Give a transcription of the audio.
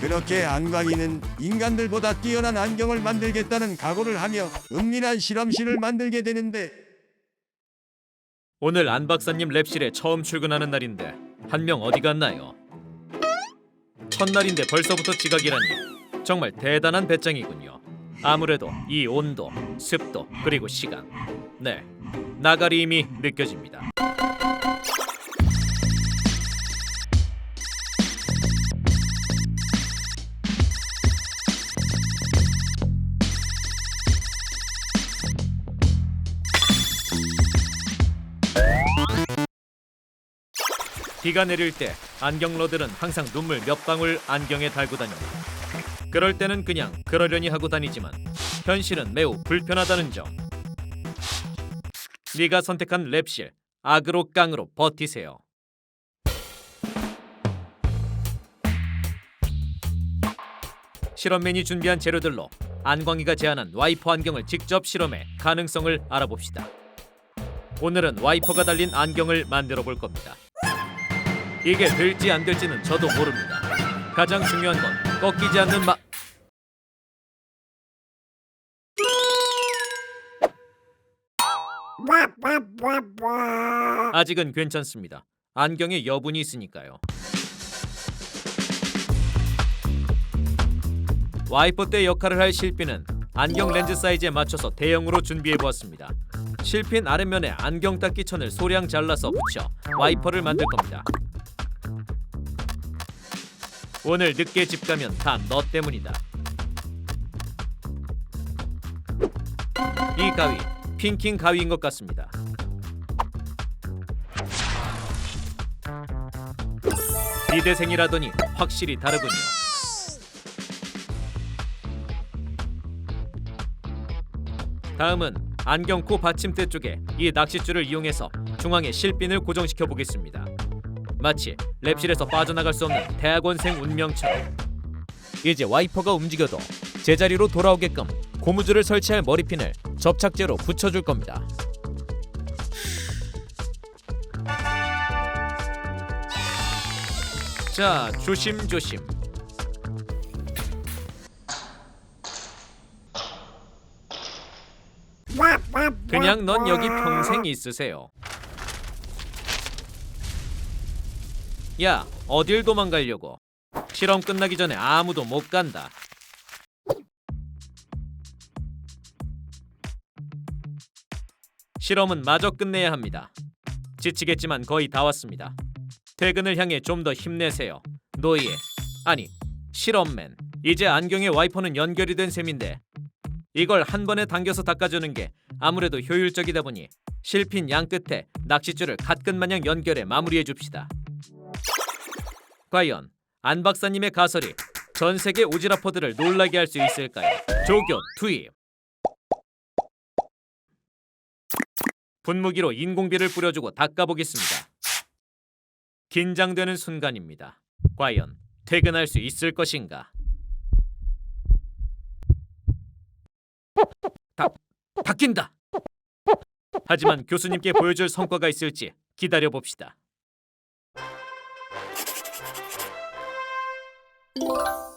그렇게 안광이는 인간들보다 뛰어난 안경을 만들겠다는 각오를 하며 은밀한 실험실을 만들게 되는데 오늘 안 박사님 랩실에 처음 출근하는 날인데 한 명 어디 갔나요? 첫날인데 벌써부터 지각이라니 정말 대단한 배짱이군요. 아무래도 이 온도, 습도 그리고 시간 네 나가림이 느껴집니다. 비가 내릴 때 안경러들은 항상 눈물 몇 방울 안경에 달고 다닙니다. 그럴 때는 그냥 그러려니 하고 다니지만 현실은 매우 불편하다는 점. 네가 선택한 랩실 아그로 깡으로 버티세요. 실험맨이 준비한 재료들로 안광이가 제안한 와이퍼 안경을 직접 실험해 가능성을 알아봅시다. 오늘은 와이퍼가 달린 안경을 만들어 볼 겁니다. 이게 될지 안 될지는 저도 모릅니다. 가장 중요한 건 꺾이지 않는 마. 아직은 괜찮습니다. 안경에 여분이 있으니까요. 와이퍼 때 역할을 할 실핀은 안경 렌즈 사이즈에 맞춰서 대형으로 준비해 보았습니다. 실핀 아랫면에 안경 닦기 천을 소량 잘라서 붙여 와이퍼를 만들 겁니다. 오늘 늦게 집 가면 다 너 때문이다. 이 가위 핑킹 가위인 것 같습니다. 비대생이라더니 확실히 다르군요. 다음은 안경 코 받침대 쪽에 이 낚싯줄을 이용해서 중앙에 실핀을 고정시켜 보겠습니다. 마치 랩실에서 빠져나갈 수 없는 대학원생 운명처럼 이제 와이퍼가 움직여도 제자리로 돌아오게끔 고무줄을 설치할 머리핀을 접착제로 붙여줄 겁니다. 자, 조심조심. 그냥 넌 여기 평생 있으세요. 야, 어딜 도망가려고? 실험 끝나기 전에 아무도 못 간다. 실험은 마저 끝내야 합니다. 지치겠지만 거의 다 왔습니다. 퇴근을 향해 좀 더 힘내세요. 노예. 아니, 실험맨. 이제 안경의 와이퍼는 연결이 된 셈인데 이걸 한 번에 당겨서 닦아주는 게 아무래도 효율적이다 보니 실핀 양 끝에 낚싯줄을 갓끝 마냥 연결해 마무리해 줍시다. 과연 안 박사님의 가설이 전 세계 오지라퍼들을 놀라게 할 수 있을까요? 조교 투입. 분무기로 인공비를 뿌려주고 닦아보겠습니다. 긴장되는 순간입니다. 과연 퇴근할 수 있을 것인가? 다, 닦인다. 하지만 교수님께 보여줄 성과가 있을지 기다려 봅시다. Música